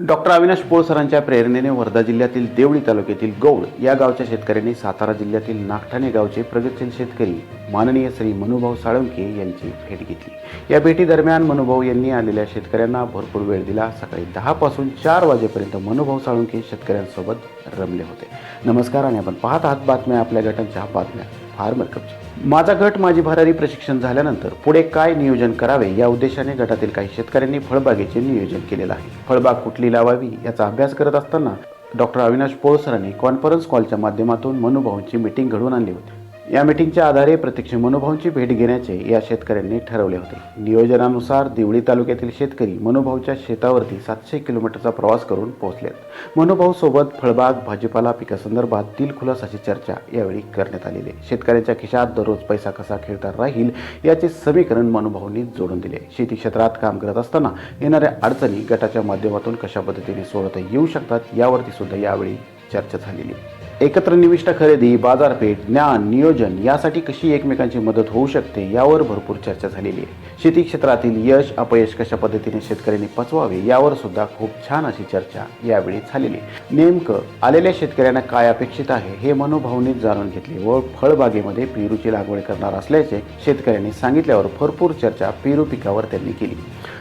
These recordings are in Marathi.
डॉक्टर अविनाश पोळसरांच्या प्रेरणेने वर्धा जिल्ह्यातील देवळी तालुक्यातील गौड या गावच्या शेतकऱ्यांनी सातारा जिल्ह्यातील नागठाणे गावचे प्रगतशील शेतकरी माननीय श्री मनुभाऊ साळुंके यांची भेट घेतली. या भेटीदरम्यान मनुभाऊ यांनी आलेल्या शेतकऱ्यांना भरपूर वेळ दिला. सकाळी दहापासून चार वाजेपर्यंत मनुभाऊ साळुंके शेतकऱ्यांसोबत रमले होते. नमस्कार आणि आपण पाहत आहात बातम्या आपल्या गटांच्या बातम्या. फार कपच्या माझा गट माझी भरारी प्रशिक्षण झाल्यानंतर पुढे काय नियोजन करावे या उद्देशाने गटातील काही शेतकऱ्यांनी फळबागेचे नियोजन केलेलं आहे. फळबाग कुठली लावावी याचा अभ्यास करत असताना डॉक्टर अविनाश पोळसरांनी कॉन्फरन्स कॉलच्या माध्यमातून मनुभावांची मीटिंग घडवून आणली होती. या मिटिंगच्या आधारे प्रत्यक्ष मनुभाऊंची भेट घेण्याचे या शेतकऱ्यांनी ठरवले होते. नियोजनानुसार दिवळी तालुक्यातील शेतकरी मनोभावच्या शेतावरती सातशे किलोमीटरचा प्रवास करून पोहोचलेत मनोभाऊ सोबत फळबाग भाजीपाला पिकासंदर्भात दिलखुलासाची चर्चा यावेळी करण्यात आलेली आहे. शेतकऱ्यांच्या खिशात दररोज पैसा कसा खेळता राहील याचे समीकरण मनोभाऊंनी जोडून दिले शेती क्षेत्रात काम करत असताना येणाऱ्या अडचणी गटाच्या माध्यमातून कशा पद्धतीने सोडवता येऊ शकतात यावरती सुद्धा यावेळी चर्चा झालेली आहे. एकत्र निविष्ठ खरेदी बाजारपेठ ज्ञान नियोजन यासाठी कशी एकमेकांची मदत होऊ शकते यावर भरपूर चर्चा झालेली आहे. शेती क्षेत्रातील यश अपयश कशा पद्धतीने शेतकऱ्यांनी पचवावे यावर सुद्धा खूप छान अशी चर्चा यावेळी झालेली नेमकं आलेल्या शेतकऱ्यांना काय अपेक्षित आहे हे मनोभावनीच जाणून घेतले व फळबागेमध्ये पेरूची लागवड करणार असल्याचे शेतकऱ्यांनी सांगितल्यावर भरपूर चर्चा पेरू पिकावर त्यांनी केली.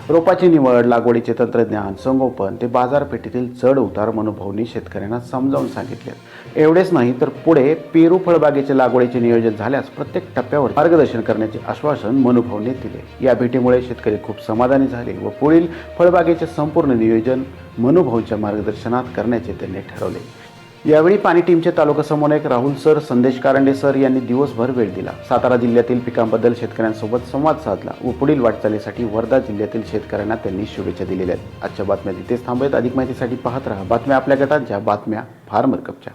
रोपाची निवड लागवडीचे तंत्रज्ञान संगोपन ते बाजारपेठेतील चढ उतार मनोभावनी शेतकऱ्यांना समजावून सांगितले एवढेच नाही तर पुढे पेरू फळबागेचे लागवडीचे नियोजन झाल्यास प्रत्येक टप्प्यावर मार्गदर्शन करण्याचे आश्वासन मनुभवने दिले. या भेटीमुळे शेतकरी खूप समाधानी झाले व पुढील फळबागेचे संपूर्ण नियोजन मनुभवच्या मार्गदर्शनात करण्याचे त्यांनी ठरवले. यावेळी पाणी टीमचे तालुका समन्वयक राहुल सर संदेश कारंडे सर यांनी दिवसभर वेळ दिला. सातारा जिल्ह्यातील पिकांबद्दल शेतकऱ्यांसोबत संवाद साधला. व पुढील वाटचालीसाठी वर्धा जिल्ह्यातील शेतकऱ्यांना त्यांनी शुभेच्छा दिलेल्या आहेत. आजच्या बातम्या तिथेच थांबत अधिक माहितीसाठी पाहत राहा. बातम्या आपल्या गटांच्या बातम्या फार्मर कपच्या